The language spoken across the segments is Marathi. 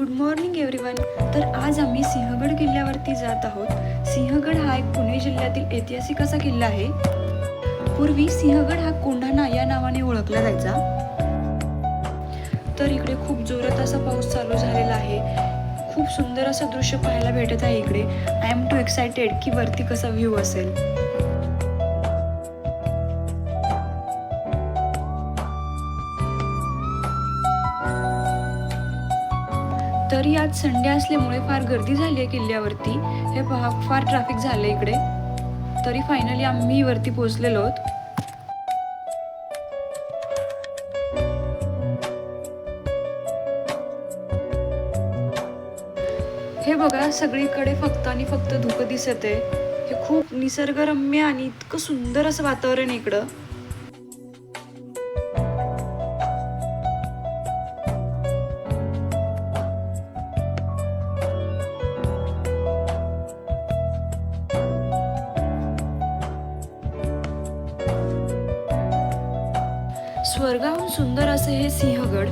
गुड मॉर्निंग एव्हरीवन तर आज आम्ही सिंहगड किल्ल्यावरती जात आहोत. सिंहगड हा एक पुणे जिल्ह्यातील ऐतिहासिक असा किल्ला आहे. पूर्वी सिंहगड हा कोंढाणा या नावाने ओळखला जायचा. तर इकडे खूप जोरात असा पाऊस चालू झालेला आहे. खूप सुंदर असं दृश्य पाहायला भेटत आहे इकडे. आय एम टू एक्सायटेड की वरती कसा व्ह्यू असेल. तरी आज संडे असल्यामुळे फार गर्दी झाली आहे किल्ल्यावरती. हे पहा फार ट्रॅफिक झालं इकडे. तरी फायनली आम्ही वरती पोहोचलेलो आहोत. हे बघा सगळीकडे फक्त आणि फक्त धुकं दिसत आहे. हे खूप निसर्गरम्य आणि इतकं सुंदर असं वातावरण आहे इकडं. स्वर्गाहून सुंदर असे हे सिंहगड.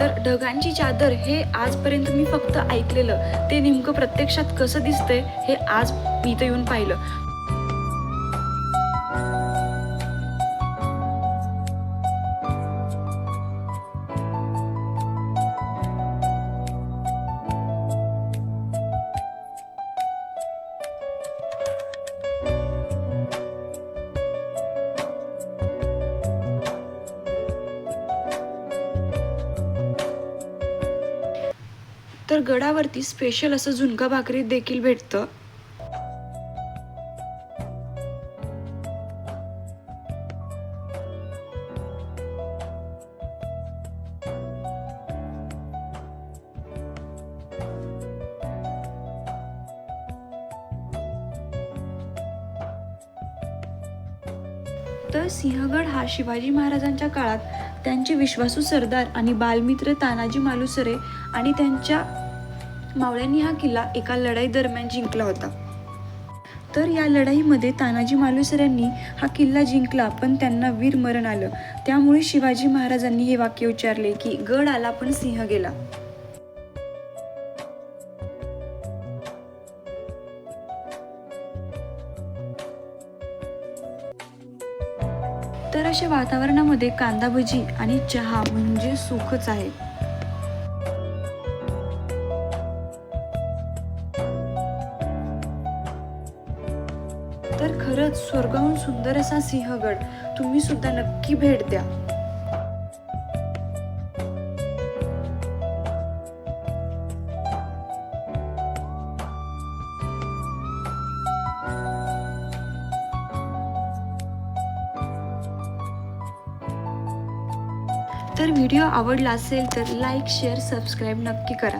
तर ढगांची चादर हे आजपर्यंत मी फक्त ऐकलेलं. ते नेमकं प्रत्यक्षात कसं दिसतंय हे आज मी इथं येऊन पाहिलं. तर गडावरती स्पेशल असं झुणका भाकरी देखील भेटतं. तर सिंहगड हा शिवाजी महाराजांच्या काळात त्यांचे विश्वासू सरदार आणि बालमित्र तानाजी मालुसरे आणि त्यांच्या मावळ्यांनी हा किल्ला एका लढाई दरम्यान जिंकला होता. तर या लढाईमध्ये तानाजी मालुसऱ्यांनी हा किल्ला जिंकला पण त्यांना वीर मरण आलं. त्यामुळे शिवाजी महाराजांनी हे वाक्य उच्चारले की गड आला पण सिंह गेला. तर अशा वातावरणामध्ये कांदा भजी आणि चहा म्हणजे सुखच आहे. तर खरंच स्वर्गाहून सुंदर असा सिंहगड तुम्ही सुद्धा नक्की भेट द्या. तर व्हिडिओ आवडला असेल तर लाईक शेअर सबस्क्राईब नक्की करा.